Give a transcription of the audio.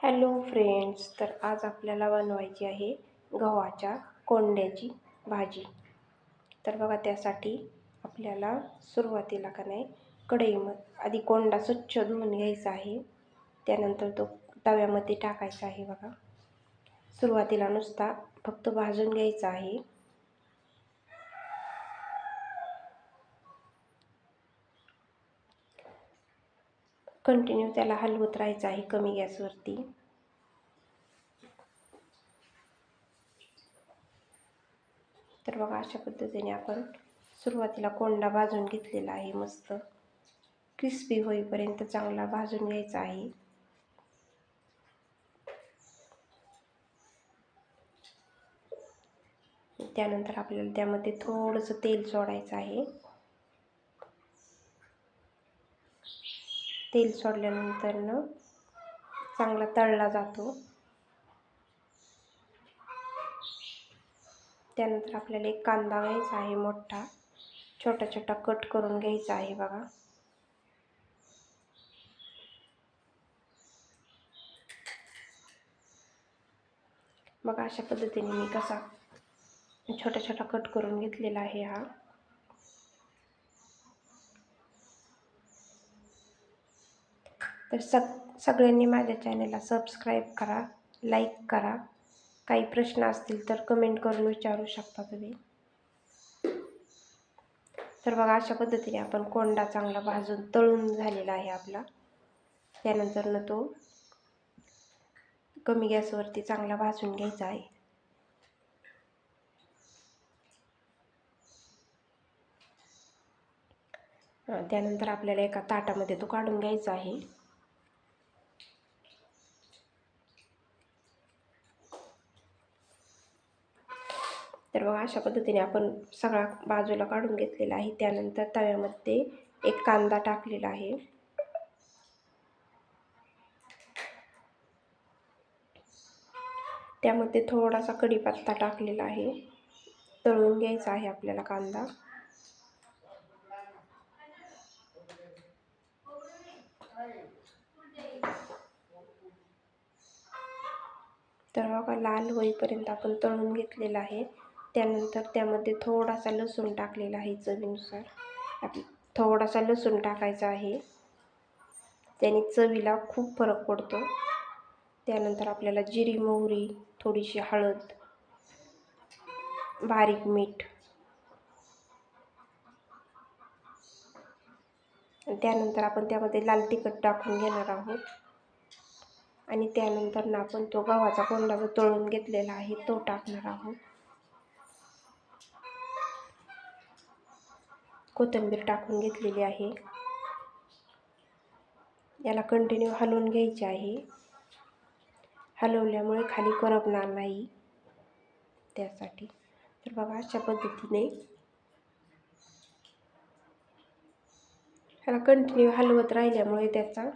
Hello friends तर आज आपल्याला बनवायची आहे गव्हाच्या कोंड्याची भाजी. तर बघा त्यासाठी आपल्याला सुरुवातीला का नाही कढईम आधी कोंडा स्वच्छ धुवून घ्यायचा आहे. त्यानंतर तो तव्यामध्ये टाकायचा आहे बघा. सुरुवातीला नुसता फक्त भाजून घ्यायचा आहे. कंटिन्यू त्याला हलवत राहायचं आहे कमी गॅसवरती. तर बघा अशा पद्धतीने आपण सुरुवातीला कोंडा भाजून घेतलेला आहे मस्त. क्रिस्पी होईपर्यंत चांगला भाजून घ्यायचा आहे. त्यानंतर आपल्याला त्यामध्ये थोडंसं तेल सोडायचं आहे. तेल सोडल्यानंतरनं चांगला तळला जातो. त्यानंतर आपल्याला एक कांदा घ्यायचा आहे मोठा. छोटा छोटा कट करून घ्यायचा आहे बघा. बघा अशा पद्धतीने मी कसा छोटा छोटा कट करून घेतलेला आहे हा. तर सग सगळ्यांनी माझ्या चॅनलला सबस्क्राईब करा लाईक करा. काही प्रश्न असतील तर कमेंट करून विचारू शकता तुम्ही. तर बघा अशा पद्धतीने आपण कोंडा चांगला भाजून तळून झालेला आहे आपला. त्यानंतरनं तो कमी गॅसवरती चांगला भाजून घ्यायचा आहे. त्यानंतर आपल्याला एका ताटामध्ये तो काढून घ्यायचा आहे. तर बघा अशा पद्धतीने आपण सगळा बाजूला काढून घेतलेला आहे. त्यानंतर तव्यामध्ये एक कांदा टाकलेला आहे. त्यामध्ये थोडासा कढीपत्ता टाकलेला आहे. तळून घ्यायचा आहे आपल्याला कांदा. तर बघा लाल होईपर्यंत आपण तळून घेतलेला आहे. त्यानंतर त्यामध्ये थोडासा लसूण टाकलेला आहे चवीनुसार. थोडासा लसूण टाकायचा आहे. त्याने चवीला खूप फरक पडतो. त्यानंतर आपल्याला जिरी मोहरी थोडीशी हळद बारीक मीठ. त्यानंतर आपण त्यामध्ये लाल तिखट टाकून घेणार आहोत. आणि त्यानंतर ना आपण तो गव्हाचा कोंडा जो तळून घेतलेला आहे तो टाकणार आहोत. कोथिंबीर टाकून घेतलेली आहे. याला कंटिन्यू हलवून घ्यायचे आहे. हलवल्यामुळे खाली करपणार नाही. त्यासाठी तर बघा अशा पद्धतीने ह्याला कंटिन्यू हलवत राहिल्यामुळे त्याचा